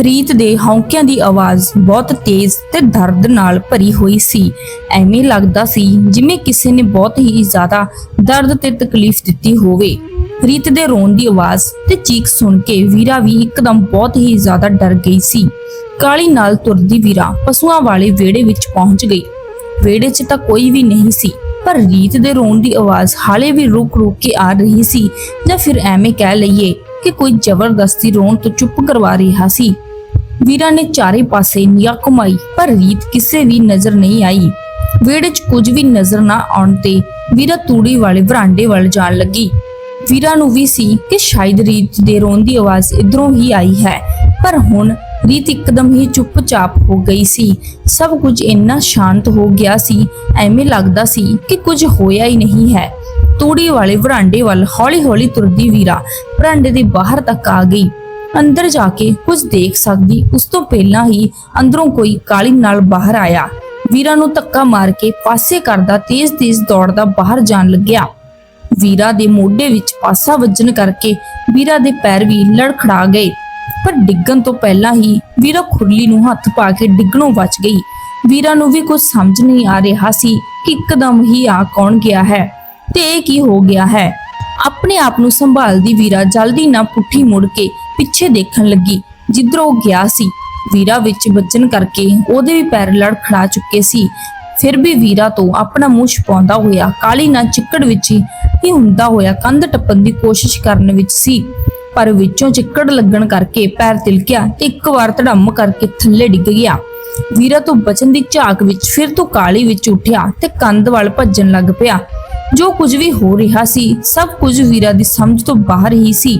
ਰੀਤ ਦੇ ਹੌਂਕਿਆਂ ਦੀ ਆਵਾਜ਼ ਬਹੁਤ ਤੇਜ਼ ਤੇ ਦਰਦ ਨਾਲ ਭਰੀ ਹੋਈ ਸੀ। ਐਵੇਂ ਲੱਗਦਾ ਸੀ ਜਿਵੇਂ ਕਿਸੇ ਨੇ ਬਹੁਤ ਹੀ ਜ਼ਿਆਦਾ ਦਰਦ ਤੇ ਤਕਲੀਫ ਦਿੱਤੀ ਹੋਵੇ। ਰੀਤ ਦੇ ਰੋਣ ਦੀ ਆਵਾਜ਼ ਤੇ ਚੀਕ ਸੁਣ ਕੇ ਵੀਰਾ ਵੀ ਇੱਕਦਮ ਬਹੁਤ ਹੀ ਜ਼ਿਆਦਾ ਡਰ ਗਈ ਸੀ। ਕਾਲੀ ਨਾਲ ਤੁਰਦੀ ਵੀਰਾ ਪਸ਼ੂਆਂ ਵਾਲੇ ਵਿਹੜੇ ਵਿੱਚ ਪਹੁੰਚ ਗਈ। ਵਿਹੜੇ 'ਚ ਤਾਂ ਕੋਈ ਵੀ ਨਹੀਂ ਸੀ, ਪਰ ਰੀਤ ਦੇ ਰੋਣ ਦੀ ਆਵਾਜ਼ ਹਾਲੇ ਵੀ ਰੁਕ ਰੁਕ ਕੇ ਆ ਰਹੀ ਸੀ ਜਾਂ ਫਿਰ ਐਵੇਂ ਕਹਿ ਲਈਏ ਕਿ ਕੋਈ ਜ਼ਬਰਦਸਤੀ ਰੋਣ ਤੋਂ ਚੁੱਪ ਕਰਵਾ ਰਿਹਾ ਸੀ। ਵੀਰਾ ਨੇ ਚਾਰੇ ਪਾਸੇ ਨਿਗਾਹ ਘੁਮਾਈ, ਪਰ ਰੀਤ ਕਿਸੇ ਵੀ ਨਜ਼ਰ ਨਹੀਂ ਆਈ। ਵਿਹੜੇ 'ਚ ਕੁਝ ਵੀ ਨਜ਼ਰ ਨਾ ਆਉਣ ਤੇ ਵੀਰਾ ਤੂੜੀ ਵਾਲੇ ਬਰਾਂਡੇ ਵੱਲ ਜਾਣ ਲੱਗੀ। ਵੀਰਾ ਨੂੰ ਵੀ ਸੀ ਕਿ ਸ਼ਾਇਦ ਰੀਤ ਦੇ ਰੋਣ ਦੀ ਆਵਾਜ਼ ਇਧਰੋਂ ਹੀ ਆਈ ਹੈ, ਪਰ ਹੁਣ ਰੀਤ ਇੱਕਦਮ ਹੀ ਚੁੱਪਚਾਪ ਹੋ ਗਈ ਸੀ। ਸਭ ਕੁਝ ਇੰਨਾ ਸ਼ਾਂਤ ਹੋ ਗਿਆ ਸੀ, ਐਵੇਂ ਲੱਗਦਾ ਸੀ ਕਿ ਕੁਝ ਹੋਇਆ ਹੀ ਨਹੀਂ ਹੈ। ਤੂੜੀ ਵਾਲੇ ਵਰਾਂਡੇ ਵੱਲ ਹੌਲੀ-ਹੌਲੀ ਤੁਰਦੀ ਵੀਰਾ ਵਰਾਂਡੇ ਦੇ ਬਾਹਰ ਤੱਕ ਆ ਗਈ। ਅੰਦਰ ਜਾ ਕੇ ਕੁਝ ਦੇਖ ਸਕਦੀ, ਉਸ ਤੋਂ ਪਹਿਲਾਂ ਹੀ ਅੰਦਰੋਂ ਕੋਈ ਕਾਲੀ ਨਾਲ ਬਾਹਰ ਆਇਆ। ਵੀਰਾ ਨੂੰ ਧੱਕਾ ਮਾਰ ਕੇ ਪਾਸੇ ਕਰਦਾ ਤੇਜ਼-ਤੇਜ਼ ਦੌੜਦਾ ਬਾਹਰ ਜਾਣ ਲੱਗਿਆ। ਵੀਰਾ ਦੇ ਮੋਢੇ ਵਿੱਚ ਪਾਸਾ ਵੱਜਣ ਕਰਕੇ ਵੀਰਾ ਦੇ ਪੈਰ ਵੀ ਲੜਖੜਾ ਗਏ। ਪਰ ਡਿੱਗਣ ਤੋਂ ਪਹਿਲਾਂ ਹੀ ਵੀਰਾ ਖੁਰਲੀ ਨੂੰ ਹੱਥ ਪਾ ਕੇ ਡਿੱਗਣੋਂ ਬਚ ਗਈ। ਵੀਰਾ ਨੂੰ ਵੀ ਕੁਝ ਸਮਝ ਨਹੀਂ ਆ ਰਿਹਾ ਸੀ ਕਿ ਇੱਕਦਮ ਹੀ ਆ ਕੌਣ ਗਿਆ ਹੈ। ਤੇ ਇਹ ਕੀ ਹੋ ਗਿਆ ਹੈ? ਆਪਣੇ ਆਪ ਨੂੰ ਸੰਭਾਲਦੀ ਵੀਰਾ ਜਲਦੀ ਨਾਲ ਪੁੱਠੀ ਮੁੜ ਕੇ ਪਿੱਛੇ ਦੇਖਣ ਲੱਗੀ। ਜਿੱਧਰੋਂ ਗਿਆ ਸੀ, ਵੀਰਾ ਵਿੱਚ ਵੱਜਣ ਕਰਕੇ ਉਹਦੇ ਵੀ ਪੈਰ ਲੜਖੜਾ ਚੁੱਕੇ ਸੀ। ਫਿਰ ਵੀ ਵੀਰਾ ਤੋਂ ਆਪਣਾ ਮੂੰਹ ਛਪਾਉਂਦਾ ਹੋਇਆ, ਕਾਲੀ ਨਾਲ ਚਿੱਕੜ ਵਿੱਚ ਹੀ ਹੁੰਦਾ ਹੋਇਆ ਕੰਧ ਟੱਪਣ ਦੀ ਕੋਸ਼ਿਸ਼ ਕਰਨ ਵਿੱਚ ਸੀ। ਪਰ ਵਿੱਚੋਂ ਚਿੱਕੜ ਲੱਗਣ ਕਰਕੇ ਪੈਰ ਤਿਲਕਿਆ ਤੇ ਇੱਕ ਵਾਰ ਧੜਮ ਕਰਕੇ ਥੱਲੇ ਡਿੱਗ ਗਿਆ। ਵੀਰਾ ਤੋਂ ਬਚਣ ਦੀ ਝਾਕ ਵਿੱਚ ਫਿਰ ਤੋਂ ਕਾਲੀ ਵਿੱਚ ਉੱਠਿਆ ਤੇ ਕੰਧ ਵੱਲ ਭੱਜਣ ਲੱਗ ਪਿਆ। ਜੋ ਕੁਝ ਵੀ ਹੋ ਰਿਹਾ ਸੀ, ਸਭ ਕੁਝ ਵੀਰਾ ਦੀ ਸਮਝ ਤੋਂ ਬਾਹਰ ਹੀ ਸੀ।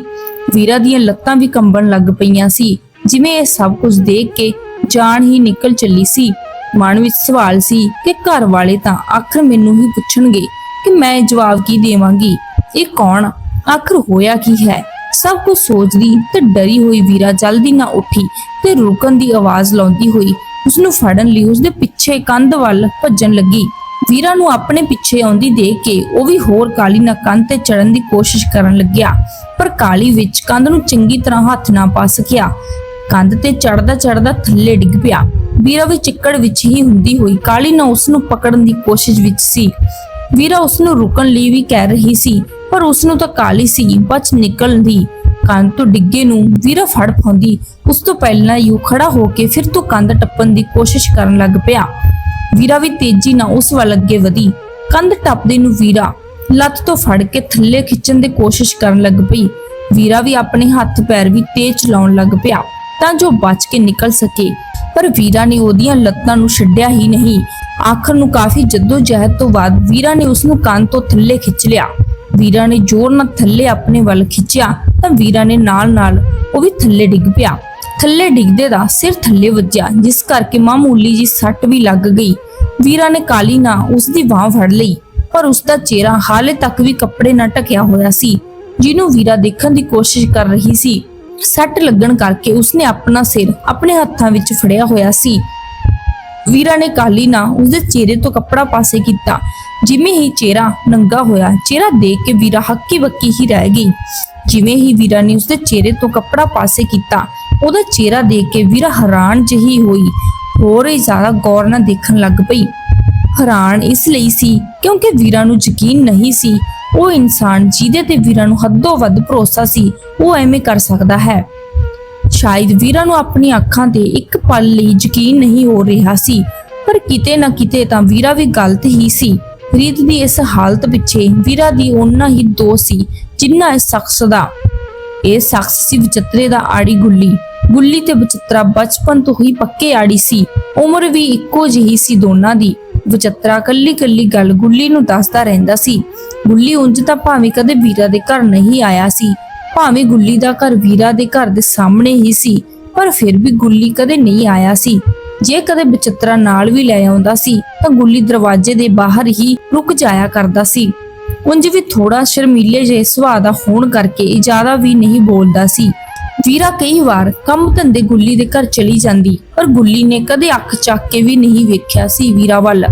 ਵੀਰਾ ਦੀਆਂ ਲੱਤਾਂ ਵੀ ਕੰਬਣ ਲੱਗ ਪਈਆਂ ਸੀ। ਜਿਵੇਂ ਇਹ ਸਭ ਕੁਝ ਦੇਖ ਕੇ ਜਾਨ ਹੀ ਨਿਕਲ ਚੱਲੀ ਸੀ। ਮਨ ਵਿੱਚ ਸਵਾਲ ਸੀ ਕਿ ਘਰ ਵਾਲੇ ਤਾਂ ਆਖਰ ਮੈਨੂੰ ਹੀ ਪੁੱਛਣਗੇ ਕਿ ਮੈਂ ਜਵਾਬ ਕੀ ਦੇਵਾਂਗੀ? ਇਹ ਕੌਣ? ਆਖਰ ਹੋਇਆ ਕੀ ਹੈ? ਸਭ ਕੁਝ ਸੋਚਦੀ ਤੇ ਡਰੀ ਹੋਈ ਵੀਰਾ ਜਲਦੀ ਨਾ ਉੱਠੀ ਤੇ ਰੁਕਣ ਦੀ ਆਵਾਜ਼ ਲਾਉਂਦੀ ਹੋਈ ਉਸ ਨੂੰ ਫੜਨ ਲਈ ਉਸ ਦੇ ਪਿੱਛੇ ਕੰਧ ਵੱਲ ਭੱਜਣ ਲੱਗੀ। ਵੀਰਾ ਨੂੰ ਆਪਣੇ ਪਿੱਛੇ ਆਉਂਦੀ ਦੇਖ ਕੇ ਉਹ ਵੀ ਹੋਰ ਕਾਲੀ ਨਾਲ ਕੰਧ ਤੇ ਚੜਨ ਦੀ ਕੋਸ਼ਿਸ਼ ਕਰਨ ਲੱਗਿਆ, ਪਰ ਕਾਲੀ ਵਿੱਚ ਕੰਧ ਨੂੰ ਚੰਗੀ ਤਰ੍ਹਾਂ ਹੱਥ ਨਾ ਪਾ ਸਕਿਆ। ਕੰਧ ਤੇ ਚੜਦਾ ਚੜਦਾ ਥੱਲੇ ਡਿੱਗ ਪਿਆ। ਵੀਰਾ ਵੀ ਚਿੱਕੜ ਵਿੱਚ ਹੀ ਹੁੰਦੀ ਹੋਈ ਕਾਲੀ ਨਾਲ ਉਸ ਨੂੰ ਪਕੜਨ ਦੀ ਕੋਸ਼ਿਸ਼ ਵਿੱਚ ਸੀ। ਵੀਰਾ ਉਸ ਨੂੰ ਰੁਕਣ ਲਈ ਵੀ ਕਹਿ ਰਹੀ ਸੀ, ਪਰ ਉਸ ਨੂੰ ਤਾਂ ਕਾਲੀ ਸੀ, ਬਚ ਨਿਕਲਣ ਦੀ। ਕੰਧ ਤੋਂ ਡਿੱਗੇ ਨੂੰ ਵੀਰਾ ਫੜ ਪਾਉਂਦੀ। ਉਸ ਤੋਂ ਪਹਿਲਾਂ ਹੀ ਉਹ ਖੜਾ ਹੋ ਕੇ ਫਿਰ ਤੋਂ ਕੰਧ ਟੱਪਣ ਦੀ ਕੋਸ਼ਿਸ਼ ਕਰਨ ਲੱਗ ਪਿਆ। ਵੀਰਾ ਵੀ ਤੇਜ਼ੀ ਨਾਲ ਉਸ ਵੱਲ ਅੱਗੇ ਵਧੀ। ਕੰਧ ਟੱਪਦੇ ਨੂੰ ਵੀਰਾ ਲੱਤ ਤੋਂ ਫੜ ਕੇ ਥੱਲੇ ਖਿੱਚਣ ਦੀ ਕੋਸ਼ਿਸ਼ ਕਰਨ ਲੱਗ ਪਈ। ਵੀਰਾ ਵੀ ਆਪਣੇ ਹੱਥ ਪੈਰ ਵੀ ਤੇਜ਼ ਚਲਾਉਣ ਲੱਗ ਪਿਆ ਤਾਂ ਜੋ ਬਚ ਕੇ ਨਿਕਲ ਸਕੇ। ਪਰ ਵੀਰਾ ਨੇ ਉਹਦੀਆਂ ਲੱਤਾਂ ਨੂੰ ਛੱਡਿਆ ਹੀ ਨਹੀਂ। ਆਖਰ ਨੂੰ ਕਾਫੀ ਜਹਿਦ ਤੋਂ ਬਾਅਦ ਵੀਰਾ ਨੇ ਉਸ ਨੂੰ ਕੰਨ ਤੋਂ ਥੱਲੇ ਖਿੱਚ ਲਿਆ। ਵੀਰਾ ਨੇ ਜ਼ੋਰ ਨਾਲ ਥੱਲੇ ਆਪਣੇ ਵੱਲ ਖਿੱਚਿਆ ਤਾਂ ਵੀਰਾ ਨੇ ਨਾਲ-ਨਾਲ ਉਹ ਵੀ ਥੱਲੇ ਡਿੱਗ ਪਿਆ। ਥੱਲੇ ਡਿੱਗਦੇ ਦਾ ਸਿਰ ਥੱਲੇ ਵੱਜਿਆ, ਜਿਸ ਕਰਕੇ ਮਾਮੂਲੀ ਜੀ ਸੱਟ ਵੀ ਲੱਗ ਗਈ। ਵੀਰਾ ਨੇ ਕਾਲੀ ਨਾਲ ਉਸ ਦੀ ਬਾਹ ਫੜ ਲਈ, ਪਰ ਉਸ ਦਾ ਚਿਹਰਾ ਹਾਲੇ ਤੱਕ ਵੀ ਕੱਪੜੇ ਨਾਲ ਢਕਿਆ ਹੋਇਆ ਸੀ, ਜਿਹਨੂੰ ਵੀਰਾ ਦੇਖਣ ਦੀ ਕੋਸ਼ਿਸ਼ ਕਰ ਰਹੀ ਸੀ। ਸੱਟ ਲੱਗਣ ਕਰਕੇ ਉਸਨੇ ਆਪਣਾ ਸਿਰ ਆਪਣੇ ਹੱਥਾਂ ਵਿੱਚ ਫੜਿਆ ਹੋਇਆ ਸੀ। ਵੀਰਾ ਨੇ ਕਾਲੀ ਨਾਲ ਉਸਦੇ ਚਿਹਰੇ ਤੋਂ ਕੱਪੜਾ ਪਾਸੇ ਕੀਤਾ, ਜਿਵੇਂ ਹੀ ਚਿਹਰਾ ਨੰਗਾ ਹੋਇਆ, ਚਿਹਰਾ ਦੇਖ ਕੇ ਵੀਰਾ ਹੱਕੀ ਬੱਕੀ ਹੀ ਰਹਿ ਗਈ। ਜਿਵੇਂ ਹੀ ਵੀਰਾ ਨੇ ਉਸਦੇ ਚਿਹਰੇ ਤੋਂ ਕੱਪੜਾ ਪਾਸੇ ਕੀਤਾ ਉਹਦਾ ਚਿਹਰਾ ਦੇਖ ਕੇ ਵੀਰਾ ਹੈਰਾਨ ਜਿਹੀ ਹੋਈ। ਹੋਰ ਹੀ ਜ਼ਿਆਦਾ ਗੌਰ ਨਾਲ ਦੇਖਣ ਲੱਗ ਪਈ। ਹੈਰਾਨ ਇਸ ਲਈ ਸੀ ਕਿਉਂਕਿ ਵੀਰਾ ਨੂੰ ਯਕੀਨ ਨਹੀਂ ਸੀ। ਉਹ ਇਨਸਾਨ ਜਿਹਦੇ ਤੇ ਵੀਰਾ ਨੂੰ ਹੱਦੋਂ ਵੱਧ ਭਰੋਸਾ ਸੀ, ਉਹ ਐਵੇਂ ਕਰ ਸਕਦਾ ਹੈ। ਸ਼ਾਇਦ ਵੀਰਾ ਨੂੰ ਆਪਣੀ ਅੱਖਾਂ ਤੇ ਇੱਕ ਪਲ ਲਈ ਯਕੀਨ ਨਹੀਂ ਹੋ ਰਿਹਾ ਸੀ, ਪਰ ਕਿਤੇ ਨਾ ਕਿਤੇ ਤਾਂ ਵੀਰਾ ਵੀ ਗਲਤ ਹੀ ਸੀ। ਰੀਤ ਦੀ ਇਸ ਹਾਲਤ ਪਿੱਛੇ ਵੀਰਾ ਦੀ ਓਨਾ ਹੀ ਦੋ ਸੀ ਜਿੰਨਾ ਇਸ ਸ਼ਖਸ ਦਾ। ਇਹ ਸ਼ਖਸ ਸੀ ਵਿਚਿੱਤਰੇ ਦਾ ਆੜੀ ਗੁੱਲੀ। ਗੁੱਲੀ ਤੇ ਵਿਚਿੱਤਰਾ ਬਚਪਨ ਤੋਂ ਹੀ ਪੱਕੇ ਆੜੀ ਸੀ। ਉਮਰ ਵੀ ਇੱਕੋ ਜਿਹੀ ਸੀ ਦੋਨਾਂ ਦੀ। ਵਿਚਿੱਤਰਾ ਕੱਲੀ ਕੱਲੀ ਗੱਲ ਗੁੱਲੀ ਨੂੰ ਦੱਸਦਾ ਰਹਿੰਦਾ ਸੀ। ਗੁੱਲੀ ਉਂਝ ਤਾਂ ਭਾਵੇਂ ਕਦੇ ਵੀਰਾ ਦੇ ਘਰ ਨਹੀਂ ਆਇਆ ਸੀ, ਭਾਵੇਂ ਗੁੱਲੀ ਦਾ ਘਰ ਵੀਰਾ ਦੇ ਘਰ ਦੇ ਸਾਹਮਣੇ ਹੀ ਸੀ, ਪਰ ਫਿਰ ਵੀ ਗੁੱਲੀ ਕਦੇ ਨਹੀਂ ਆਇਆ ਸੀ। ਜੇ ਕਦੇ ਵਿਚਿੱਤਰਾ ਨਾਲ ਵੀ ਲੈ ਆਉਂਦਾ ਸੀ, ਤਾਂ ਗੁੱਲੀ ਦਰਵਾਜ਼ੇ ਦੇ ਬਾਹਰ ਹੀ ਰੁਕ ਜਾਇਆ ਕਰਦਾ ਸੀ। ਉਂਝ ਵੀ ਥੋੜਾ ਸ਼ਰਮੀਲੇ ਜਿਹੇ ਸੁਭਾਅ ਦਾ ਹੋਣ ਕਰਕੇ ਜ਼ਿਆਦਾ ਵੀ ਨਹੀਂ ਬੋਲਦਾ ਸੀ। ਵੀਰਾ ਕਈ ਵਾਰ ਕੰਮ ਧੰਦੇ ਗੁੱਲੀ ਦੇ ਘਰ ਚਲੀ ਜਾਂਦੀ, ਪਰ ਗੁੱਲੀ ਨੇ ਕਦੇ ਅੱਖ ਚੱਕ ਕੇ ਵੀ ਨਹੀਂ ਵੇਖਿਆ ਸੀ ਵੀਰਾ ਵੱਲ।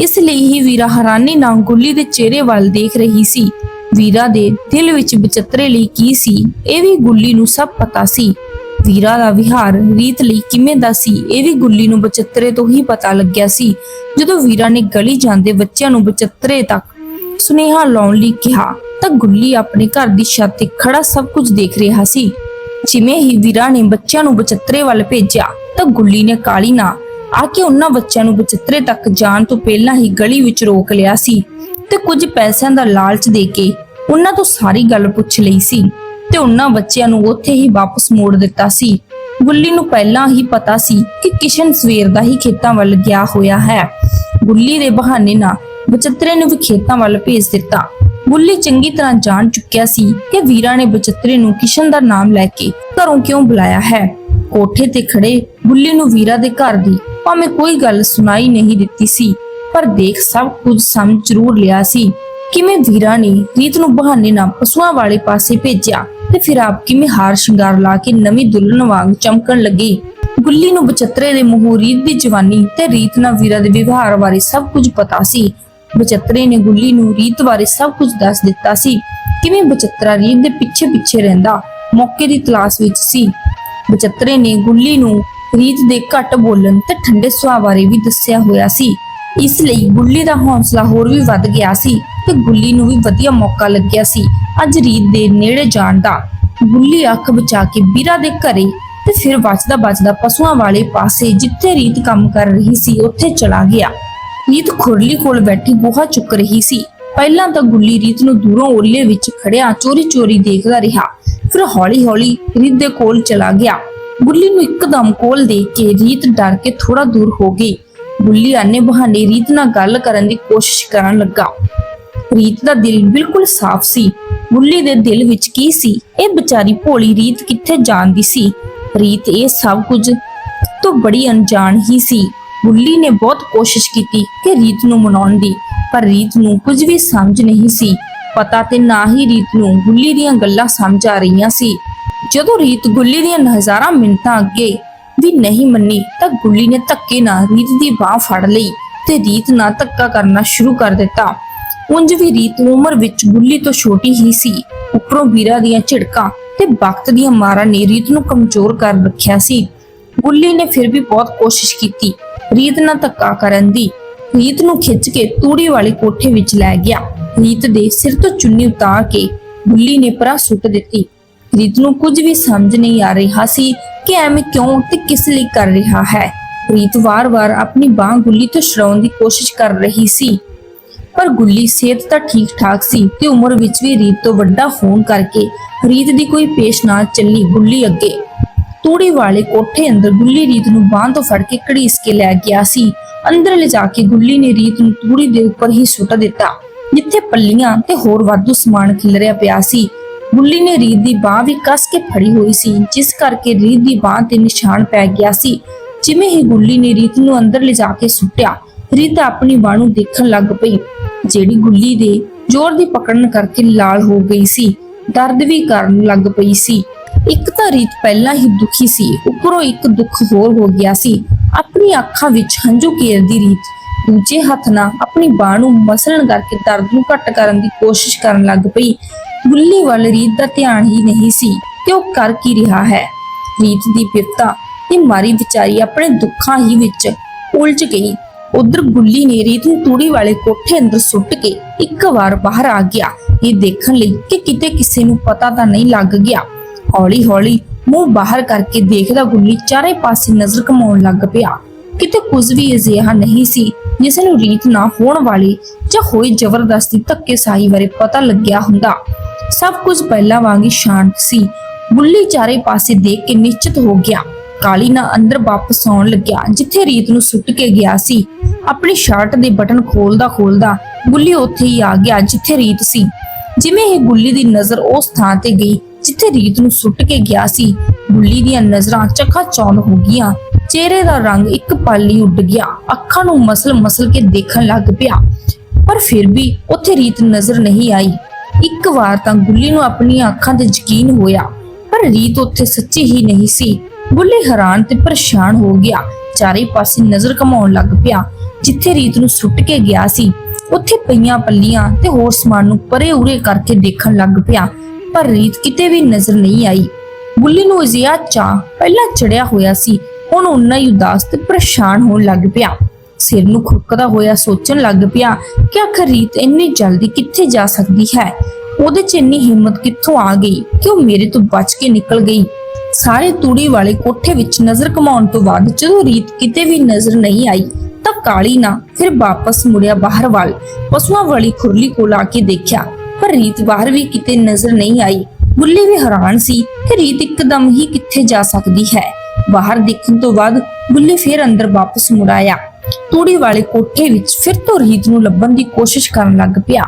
ਇਸ ਲਈ ਹੀ ਵੀਰਾ ਹੈਰਾਨੀ ਨਾਲ ਗੁੱਲੀ ਦੇ ਚਿਹਰੇ ਵੱਲ ਦੇਖ ਰਹੀ ਸੀ। ਵੀਰਾ ਦੇ ਦਿਲ ਵਿੱਚ ਵਿਚਿੱਤਰੇ ਲਈ ਕੀ ਸੀ, ਇਹ ਵੀ ਗੁੱਲੀ ਨੂੰ ਸਭ ਪਤਾ ਸੀ। ਵੀਰਾ ਦਾ ਵਿਹਾਰ ਰੀਤ ਲਈ ਕਿਵੇਂ ਦਾ ਸੀ, ਇਹ ਵੀ ਗੁੱਲੀ ਨੂੰ ਬਚਤਰੇ ਤੋਂ ਹੀ ਪਤਾ ਲੱਗਿਆ ਸੀ। ਜਦੋਂ ਵੀਰਾ ਨੇ ਗਲੀ ਜਾਂਦੇ ਬੱਚਿਆਂ ਨੂੰ ਬਚਤਰੇ ਤੱਕ ਸੁਨੇਹਾ ਲਾਉਣ ਲਈ ਕਿਹਾ, ਤਾਂ ਗੁੱਲੀ ਆਪਣੇ ਘਰ ਦੀ ਛੱਤ ਤੇ ਖੜਾ ਸਭ ਕੁਝ ਦੇਖ ਰਿਹਾ ਸੀ। ਜਿਵੇਂ ਹੀ ਵੀਰਾ ਨੇ ਬੱਚਿਆਂ ਨੂੰ ਬਚਤਰੇ ਵੱਲ ਭੇਜਿਆ, ਤਾਂ ਗੁੱਲੀ ਨੇ ਕਾਲੀ ਨਾਲ ਆ ਕੇ ਉਹਨਾਂ ਬੱਚਿਆਂ ਨੂੰ ਬਚਤਰੇ ਤੱਕ ਜਾਣ ਤੋਂ ਪਹਿਲਾਂ ਹੀ ਗਲੀ ਵਿੱਚ ਰੋਕ ਲਿਆ ਸੀ ਤੇ ਕੁਝ ਪੈਸਿਆਂ ਦਾ ਲਾਲਚ ਦੇ ਕੇ ਉਹਨਾਂ ਤੋਂ ਸਾਰੀ ਗੱਲ ਪੁੱਛ ਲਈ ਸੀ ਤੇ ਉਹਨਾਂ ਬੱਚਿਆਂ ਨੂੰ ਉੱਥੇ ਹੀ ਵਾਪਸ ਮੋੜ ਦਿੱਤਾ ਸੀ। ਗੁੱਲੀ ਨੂੰ ਪਹਿਲਾਂ ਹੀ ਪਤਾ ਸੀ ਕਿ ਕਿਸ਼ਨ ਸਵੇਰ ਦਾ ਹੀ ਖੇਤਾਂ ਵੱਲ ਗਿਆ ਹੋਇਆ ਹੈ। ਗੁੱਲੀ ਦੇ ਬਹਾਨੇ ਨਾਲ ਬਚਤਰੇ ਨੂੰ ਵੀ ਖੇਤਾਂ ਵੱਲ ਭੇਜ ਦਿੱਤਾ। ਬੁੱਲੀ ਚੰਗੀ ਤਰ੍ਹਾਂ ਜਾਣ ਚੁੱਕਿਆ ਸੀ ਕਿ ਵੀਰਾ ਨੇ ਬਚਤਰੇ ਨੂੰ ਕਿਸ਼ਨ ਦਾ ਨਾਮ ਲੈ ਕੇ ਘਰੋਂ ਕਿਉਂ ਬੁਲਾਇਆ ਹੈ। ਕੋਠੇ ਤੇ ਖੜੇ ਗੁੱਲੀ ਨੂੰ ਵੀਰਾ ਦੇ ਘਰ ਦੀ ਭਾਵੇਂ ਕੋਈ ਗੱਲ ਸੁਣਾਈ ਨਹੀਂ ਦਿੱਤੀ ਸੀ, ਪਰ ਦੇਖ ਸਭ ਕੁਝ ਸਮਝ ਜ਼ਰੂਰ ਲਿਆ ਸੀ। ਕਿਵੇਂ ਵੀਰਾ ਨੇ ਰੀਤ ਨੂੰ ਬਹਾਨੇ ਨਾਲ ਪਸ਼ੂਆਂ ਵਾਲੇ ਪਾਸੇ ਭੇਜਿਆ ਤੇ ਫਿਰ ਆਪ ਕਿਵੇਂ ਹਾਰ ਸ਼ਿੰਗਾਰ ਲਾ ਕੇ ਨਵੀਂ ਦੁਲਹਨ ਵਾਂਗ ਚਮਕਣ ਲੱਗੀ। ਗੁੱਲੀ ਨੂੰ ਬਚਤਰੇ ਦੇ ਮੂੰਹੋਂ ਰੀਤ ਦੀ ਜਵਾਨੀ ਤੇ ਰੀਤ ਨਾਲ ਵੀਰਾ ਦੇ ਵਿਵਹਾਰ ਬਾਰੇ ਸਭ ਕੁਝ ਪਤਾ ਸੀ ਬਚਤਰੇ ਨੇ ਗੁੱਲੀ ਨੂੰ ਰੀਤ ਬਾਰੇ ਸਭ ਕੁਝ ਦੱਸ ਦਿੱਤਾ ਸੀ। ਕਿਵੇਂ ਬਚਤਰਾ ਰੀਤ ਦੇ ਪਿੱਛੇ ਪਿੱਛੇ ਰਹਿੰਦਾ? ਮੌਕੇ ਦੀ ਤਲਾਸ਼ ਵਿੱਚ ਸੀ। ਬਚਤਰੇ ਨੇ ਗੁੱਲੀ ਨੂੰ ਰੀਤ ਦੇ ਘੱਟ ਬੋਲਣ ਤੇ ਠੰਡੇ ਸੁਭਾਅ ਬਾਰੇ ਵੀ ਦੱਸਿਆ ਹੋਇਆ ਸੀ। ਇਸ ਲਈ ਗੁੱਲੀ ਦਾ ਹੌਸਲਾ ਹੋਰ ਵੀ ਵੱਧ ਗਿਆ ਸੀ ਤੇ ਗੁੱਲੀ ਨੂੰ ਵੀ ਵਧੀਆ ਮੌਕਾ ਲੱਗਿਆ ਸੀ। ਅੱਜ ਰੀਤ ਦੇ ਨੇੜੇ ਜਾਣ ਦਾ। ਗੁੱਲੀ ਅੱਖ ਬਚਾ ਕੇ ਵੀਰਾ ਦੇ ਘਰੇ ਤੇ ਫਿਰ ਵੱਜਦਾ ਬਚਦਾ ਪਸ਼ੂਆਂ ਵਾਲੇ ਪਾਸੇ ਜਿੱਥੇ ਰੀਤ ਕੰਮ ਕਰ ਰਹੀ ਸੀ, ਉੱਥੇ ਚਲਾ ਗਿਆ। ਰੀਤ ਖੁਰਲੀ ਕੋਲ ਬੈਠੀ ਗੋਹਾ ਚੁੱਕ ਰਹੀ ਸੀ। ਪਹਿਲਾਂ ਤਾਂ ਗੁੱਲੀ ਰੀਤ ਨੂੰ ਦੂਰੋਂ ਓਲੇ ਵਿੱਚ ਖੜਿਆ ਚੋਰੀ-ਚੋਰੀ ਦੇਖਦਾ ਰਿਹਾ। ਫਿਰ ਹੌਲੀ-ਹੌਲੀ ਰੀਤ ਦੇ ਕੋਲ ਚਲਾ ਗਿਆ। ਗੁੱਲੀ ਨੂੰ ਇੱਕਦਮ ਕੋਲ ਦੇਖ ਕੇ ਰੀਤ ਡਰ ਕੇ ਥੋੜਾ ਦੂਰ ਹੋ ਗਈ। ਗੁੱਲੀ ਆਨੇ ਬਹਾਨੇ ਰੀਤ ਨਾਲ ਗੱਲ ਕਰਨ ਦੀ ਕੋਸ਼ਿਸ਼ ਕਰਨ ਲੱਗਾ। ਰੀਤ ਦਾ ਦਿਲ ਬਿਲਕੁਲ ਸਾਫ਼ ਸੀ। ਗੁੱਲੀ ਦੇ ਦਿਲ ਵਿੱਚ ਕੀ ਸੀ? ਇਹ ਵਿਚਾਰੀ ਭੋਲੀ ਰੀਤ ਕਿੱਥੇ ਜਾਣਦੀ ਸੀ? ਰੀਤ ਇਹ ਸਭ ਕੁਝ ਤੋਂ ਬੜੀ ਅਣਜਾਣ ਹੀ ਸੀ। ਗੁੱਲੀ ਨੇ ਬਹੁਤ ਕੋਸ਼ਿਸ਼ ਕੀਤੀ ਕਿ ਰੀਤ ਨੂੰ ਮਨਾਉਣ ਦੀ, ਪਰ ਰੀਤ ਨੂੰ ਕੁਝ ਵੀ ਸਮਝ ਨਹੀਂ ਸੀ। ਪਤਾ ਤੇ ਨਾ ਹੀ ਰੀਤ ਨੂੰ ਗੁੱਲੀ ਦੀਆਂ ਗੱਲਾਂ ਸਮਝ ਆ ਰਹੀਆਂ ਸੀ। ਜਦੋਂ ਰੀਤ ਗੁੱਲੀ ਦੀਆਂ ਹਜ਼ਾਰਾਂ ਮਿੰਟਾਂ ਅੱਗੇ ਵੀ ਨਹੀਂ ਮੰਨੀ, ਤਾਂ ਗੁੱਲੀ ਨੇ ਧੱਕੇ ਨਾਲ ਰੀਤ ਦੀ ਬਾਹ ਫੜ ਲਈ ਤੇ ਰੀਤ ਨਾਲ ਧੱਕਾ ਕਰਨਾ ਸ਼ੁਰੂ ਕਰ ਦਿੱਤਾ। ਉਂਝ ਵੀ ਰੀਤ ਉਮਰ ਵਿੱਚ ਗੁੱਲੀ ਤੋਂ ਛੋਟੀ ਹੀ ਸੀ। ਉੱਪਰੋਂ ਵੀਰਾ ਦੀਆਂ ਝਿੜਕਾਂ ਤੇ ਵਕਤ ਦੀਆਂ ਮਾਰਾਂ ਨੇ ਰੀਤ ਨੂੰ ਕਮਜ਼ੋਰ ਕਰ ਰੱਖਿਆ ਸੀ। ਗੁੱਲੀ ਨੇ ਫਿਰ ਵੀ ਬਹੁਤ ਕੋਸ਼ਿਸ਼ ਕੀਤੀ ਰੀਤ ਨਾਲ ਧੱਕਾ ਕਰਨ ਦੀ। ਰੀਤ ਨੂੰ ਖਿੱਚ ਕੇ ਤੂੜੀ ਵਾਲੇ ਕੋਠੇ ਵਿੱਚ ਲੈ ਗਿਆ। ਰੀਤ ਦੇ ਸਿਰ ਤੋਂ ਚੁੰਨੀ ਉਤਾਰ ਕੇ ਗੁੱਲੀ ਨੇ ਪਰਾਂ ਸੁੱਟ ਦਿੱਤੀ। ਰੀਤ ਨੂੰ ਕੁਝ ਵੀ ਸਮਝ ਨਹੀਂ ਆ ਰਿਹਾ ਸੀ ਕਿ ਐਵੇਂ ਕਿਉਂ ਤੇ ਕਿਸ ਲਈ ਕਰ ਰਿਹਾ ਹੈ। ਰੀਤ ਵਾਰ-ਵਾਰ ਆਪਣੀ ਬਾਹ ਗੁੱਲੀ ਤੋਂ ਛਡਾਉਣ ਦੀ ਕੋਸ਼ਿਸ਼ ਕਰ ਰਹੀ ਸੀ। ਪਰ ਗੁੱਲੀ ਸਿਹਤ ਤਾਂ ਠੀਕ ਠਾਕ ਸੀ ਤੇ ਉਮਰ ਵਿੱਚ ਵੀ ਰੀਤ ਤੋਂ ਵੱਡਾ ਹੋਣ ਕਰਕੇ ਰੀਤ ਦੀ ਕੋਈ ਪੇਸ਼ ਨਾ ਚੱਲੀ ਗੁੱਲੀ ਅੱਗੇ। ਤੂੜੀ ਵਾਲੇ ਕੋਠੇ ਅੰਦਰ ਗੁੱਲੀ ਰੀਤ ਨੂੰ ਬਾਂਹ ਤੋਂ ਫੜ ਕੇ ਘੜੀਸ ਕੇ ਲੈ ਗਿਆ ਸੀ। ਅੰਦਰ ਲਿਜਾ ਕੇ ਗੁੱਲੀ ਨੇ ਰੀਤ ਨੂੰ ਤੂੜੀ ਦੇ ਉੱਪਰ ਹੀ ਸੁੱਟ ਦਿੱਤਾ। ਜਿੱਥੇ ਪੱਲੀਆਂ ਤੇ ਹੋਰ ਵਾਧੂ ਸਮਾਨ ਖਿਲਰਿਆ ਪਿਆ ਸੀ। ਗੁੱਲੀ ਨੇ ਰੀਤ ਦੀ ਬਾਹ ਵੀ ਕੱਸ ਕੇ ਫੜੀ ਹੋਈ ਸੀ, ਜਿਸ ਕਰਕੇ ਰੀਤ ਦੀ ਬਾਹ ਤੇ ਨਿਸ਼ਾਨ ਪੈ ਗਿਆ ਸੀ। ਜਿਵੇਂ ਹੀ ਗੁੱਲੀ ਨੇ ਰੀਤ ਨੂੰ ਅੰਦਰ ਲਿਜਾ ਕੇ ਸੁੱਟਿਆ, ਰੀਤ ਆਪਣੀ ਬਾਹ ਨੂੰ ਦੇਖਣ ਲੱਗ ਪਈ, ਜਿਹੜੀ ਗੁੱਲੀ ਦੇ ਜ਼ੋਰ ਦੀ ਪਕੜਨ ਕਰਕੇ ਲਾਲ ਹੋ ਗਈ ਸੀ। ਦਰਦ ਵੀ ਕਰਨ ਲੱਗ ਪਈ ਸੀ। ਇੱਕ ਤਾਂ ਰੀਤ ਪਹਿਲਾਂ ਹੀ ਦੁਖੀ ਸੀ, ਉੱਪਰੋਂ ਇੱਕ ਦੁੱਖ ਹੋਰ ਹੋ ਗਿਆ ਸੀ। ਆਪਣੀ ਅੱਖਾਂ ਵਿੱਚ ਹੰਝੂ ਘੇਰਦੀ ਰੀਤ ਦੂਜੇ ਹੱਥ ਨਾਲ ਆਪਣੀ ਬਾਹ ਨੂੰ ਮਸਲਣ ਕਰਕੇ ਦਰਦ ਨੂੰ ਘੱਟ ਕਰਨ ਦੀ ਕੋਸ਼ਿਸ਼ ਕਰਨ ਲੱਗ ਪਈ। ਗੁੱਲੀ ਵੱਲ ਰੀਤ ਦਾ ਧਿਆਨ ਹੀ ਨਹੀਂ ਸੀ ਕਿ ਉਹ ਕਰ ਕੀ ਰਿਹਾ ਹੈ। ਰੀਤ ਦੀ ਬਿਰਤਾ ਦੀ ਮਾਰੀ ਵਿਚਾਰੀ ਆਪਣੇ ਦੁੱਖਾਂ ਹੀ ਵਿੱਚ ਉਲਝ ਗਈ। ਉਧਰ ਗੁੱਲੀ ਨੇ ਰੀਤ ਨੂੰ ਤੂੜੀ ਵਾਲੇ ਕੋਠੇ ਅੰਦਰ ਸੁੱਟ ਕੇ ਇੱਕ ਵਾਰ ਬਾਹਰ ਆ ਗਿਆ। ਇਹ ਦੇਖਣ ਲਈ ਕਿ ਕਿਤੇ ਕਿਸੇ ਨੂੰ ਪਤਾ ਤਾਂ ਨਹੀਂ ਲੱਗ ਗਿਆ। ਹੌਲੀ ਹੌਲੀ ਮੂੰਹ ਬਾਹਰ ਕਰਕੇ ਦੇਖਦਾ ਗੁੱਲੀ ਚਾਰੇ ਪਾਸੇ ਨਜ਼ਰ ਘਮਾਉਣ ਲੱਗ ਪਿਆ। ਕਿਤੇ ਕੁਝ ਵੀ ਅਜਿਹਾ ਨਹੀਂ ਸੀ ਜਿਸ ਨੂੰ ਰੀਤ ਨਾ ਹੋਣ ਵਾਲੀ ਜਾਂ ਹੋਈ ਜ਼ਬਰਦਸਤੀ ਧੱਕੇ ਸਾਈ ਬਾਰੇ ਪਤਾ ਲੱਗਿਆ ਹੁੰਦਾ। ਸਭ ਕੁਝ ਪਹਿਲਾਂ ਵਾਂਗ ਹੀ ਸ਼ਾਂਤ ਸੀ। ਗੁੱਲੀ ਚਾਰੇ ਪਾਸੇ ਦੇਖ ਕੇ ਨਿਸ਼ਚਿਤ ਹੋ ਗਿਆ। ਕਾਲੀ ਨਾ ਅੰਦਰ ਵਾਪਸ ਆਉਣ ਲੱਗਿਆ ਜਿੱਥੇ ਰੀਤ ਨੂੰ ਸੁੱਟ ਕੇ ਗਿਆ ਸੀ। ਆਪਣੀ ਸ਼ਰਟ ਦੇ ਬਟਨ ਖੋਲਦਾ ਖੋਲਦਾ ਗੁੱਲੀ ਉੱਥੇ ਹੀ ਆ ਗਿਆ ਜਿੱਥੇ ਰੀਤ ਸੀ। ਜਿਵੇਂ ਹੀ ਗੁੱਲੀ ਦੀ ਨਜ਼ਰ ਉਸ ਥਾਂ ਤੇ ਗਈ ਜਿੱਥੇ ਰੀਤ ਨੂੰ ਸੁੱਟ ਕੇ ਗਿਆ ਸੀ ਗੁੱਲੀ ਦੀਆਂ ਨਜ਼ਰਾਂ ਚੱਕਾ ਚੌਂਦ ਹੋ ਗਈਆਂ। ਚਿਹਰੇ ਦਾ ਰੰਗ ਇੱਕ ਪਲ ਲਈ ਉੱਡ ਗਿਆ। ਅੱਖਾਂ ਨੂੰ ਮਸਲ ਮਸਲ ਕੇ ਦੇਖਣ ਲੱਗ ਪਿਆ। ਪਰ ਫਿਰ ਵੀ ਉੱਥੇ ਰੀਤ ਨਜ਼ਰ ਨਹੀਂ ਆਈ। ਇੱਕ ਵਾਰ ਤਾਂ ਗੁੱਲੀ ਨੂੰ ਆਪਣੀਆਂ ਅੱਖਾਂ ਤੇ ਯਕੀਨ ਹੋਇਆ, ਪਰ ਰੀਤ ਉੱਥੇ ਸੱਚੀ ਹੀ ਨਹੀਂ ਸੀ। ਗੁੱਲੀ ਹੈਰਾਨ ਤੇ ਪਰੇਸ਼ਾਨ ਹੋ ਗਿਆ। ਚਾਰੇ ਪਾਸੇ ਨਜ਼ਰ ਘਮਾਉਣ ਲੱਗ ਪਿਆ, ਜਿੱਥੇ ਰੀਤ ਨੂੰ ਸੁੱਟ ਕੇ ਗਿਆ ਸੀ। ਉੱਥੇ ਪਈਆਂ ਪੱਲੀਆਂ ਤੇ ਹੋਰ ਸਮਾਨ ਨੂੰ ਪਰੇ ਉਰੇ ਕਰਕੇ ਦੇਖਣ ਲੱਗ ਪਿਆ। ਪਰ ਰੀਤ ਕਿਤੇ ਵੀ ਨਜ਼ਰ ਨਹੀਂ ਆਈ। ਗੁੱਲੀ ਨੂੰ ਅਜਿਹਾ ਚਾਹ ਪਹਿਲਾਂ ਚੜਿਆ ਹੋਇਆ ਸੀ। ਹੁਣ ਉਨਾ ਹੀ ਉਦਾਸ ਤੇ ਪਰੇਸ਼ਾਨ ਹੋਣ ਲੱਗ ਪਿਆ। ਸਿਰ ਨੂੰ ਖੁਰਕਦਾ ਹੋਇਆ ਸੋਚਣ ਲੱਗ ਪਿਆ ਕਿ ਆਖਰ ਰੀਤ ਇੰਨੀ ਜਲਦੀ ਕਿੱਥੇ ਜਾ ਸਕਦੀ ਹੈ? ਉਹਦੇ 'ਚ ਇੰਨੀ ਹਿੰਮਤ ਕਿੱਥੋਂ ਆ ਗਈ ਕਿ ਉਹ ਮੇਰੇ ਤੋਂ ਬਚ ਕੇ ਨਿਕਲ ਗਈ? ਸਾਰੇ ਤੂੜੀ ਵਾਲੇ ਕੋਠੇ ਵਿੱਚ ਨਜ਼ਰ ਕਮਾਉਣ ਤੋਂ ਬਾਅਦ ਜਦੋਂ ਰੀਤ ਕਿਤੇ ਵੀ ਨਜ਼ਰ ਨਹੀਂ ਆਈ, ਤਾਂ ਕਾਲੀ ਨਾ ਫਿਰ ਵਾਪਸ ਮੁੜਿਆ ਬਾਹਰ ਵੱਲ। ਪਸ਼ੂਆਂ ਵਾਲੀ ਖੁਰਲੀ ਕੋਲ ਆ ਕੇ ਦੇਖਿਆ ਪਰ ਰੀਤ ਬਾਹਰ ਵੀ ਕਿਤੇ ਨਜ਼ਰ ਨਹੀਂ ਆਈ। ਗੁੱਲੀ ਵੀ ਹੈਰਾਨ ਸੀ ਕਿ ਰੀਤ ਇੱਕਦਮ ਹੀ ਕਿੱਥੇ ਜਾ ਸਕਦੀ ਹੈ। ਬਾਹਰ ਦੇਖਣ ਤੋਂ ਬਾਅਦ ਗੁੱਲੀ ਫਿਰ ਅੰਦਰ ਵਾਪਸ ਮੁੜ ਆਇਆ। ਤੂੜੀ ਵਾਲੇ ਕੋਠੇ ਵਿੱਚ ਫਿਰ ਤੋਂ ਰੀਤ ਨੂੰ ਲੱਭਣ ਦੀ ਕੋਸ਼ਿਸ਼ ਕਰਨ ਲੱਗ ਪਿਆ।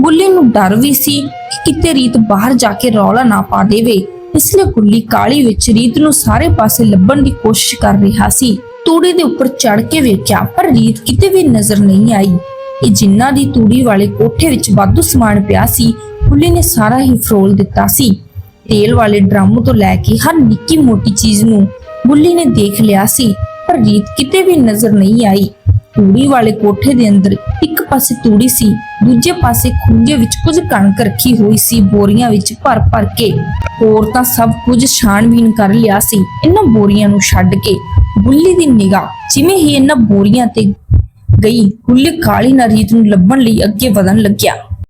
ਗੁੱਲੀ ਨੂੰ ਡਰ ਵੀ ਸੀ ਕਿ ਕਿਤੇ ਰੀਤ ਬਾਹਰ ਜਾ ਕੇ ਰੌਲਾ ਨਾ ਪਾ ਦੇਵੇ। ਇਸ ਲਈ ਗੁੱਲੀ ਕਾਲੀ ਵਿੱਚ ਰੀਤ ਨੂੰ ਸਾਰੇ ਪਾਸੇ ਲੱਭਣ ਦੀ ਕੋਸ਼ਿਸ਼ ਕਰ ਰਿਹਾ ਸੀ। ਤੂੜੀ ਦੇ ਉੱਪਰ ਚੜ ਕੇ ਵੇਖਿਆ, ਪਰ ਰੀਤ ਕਿਤੇ ਵੀ ਨਜ਼ਰ ਨਹੀਂ ਆਈ। ਇਹ ਜਿੰਨਾ ਦੀ ਤੂੜੀ ਵਾਲੇ ਕੋਠੇ ਵਿੱਚ ਵਾਧੂ ਸਮਾਨ ਪਿਆ ਸੀ ਗੁੱਲੀ ਨੇ ਸਾਰਾ ਹੀ ਫਰੋਲ ਦਿੱਤਾ ਸੀ। ਤੇਲ ਵਾਲੇ ਡਰਮ ਤੋਂ ਲੈ ਕੇ ਹਰ ਨਿੱਕੀ ਮੋਟੀ ਚੀਜ਼ ਨੂੰ ਗੁੱਲੀ ਨੇ ਦੇਖ ਲਿਆ ਸੀ, ਪਰ ਰੀਤ ਕਿਤੇ ਵੀ ਨਜ਼ਰ ਨਹੀਂ ਆਈ। ਤੂੜੀ ਵਾਲੇ ਕੋਠੇ ਦੇ ਅੰਦਰ ਇੱਕ ਪਾਸੇ ਤੂੜੀ ਸੀ, ਦੂਜੇ ਪਾਸੇ ਖੁੰਝੇ ਵਿੱਚ ਕੁਝ ਕਣਕ ਰੱਖੀ ਹੋਈ ਸੀ, ਬੋਰੀਆਂ ਵਿੱਚ ਭਰ ਭਰ ਕੇ। ਹੋਰ ਤਾਂ ਸਭ ਕੁਝ ਛਾਣਬੀਨ ਕਰ ਲਿਆ ਸੀ, ਇਹਨਾਂ ਬੋਰੀਆਂ ਨੂੰ ਛੱਡ ਕੇ। ਬੁੱਲੀ ਦੀ ਨਿਗਾਹ ਜਿਵੇਂ ਹੀ ਇਹਨਾਂ ਬੋਰੀਆਂ ਤੇ ਗਈ ਗੁੱਲੀ ਕਾਲੀ ਨਾਲ ਰੀਤ ਨੂੰ ਲੱਭਣ ਲਈ ਅੱਗੇ ਵਧਣ ਲੱਗਿਆ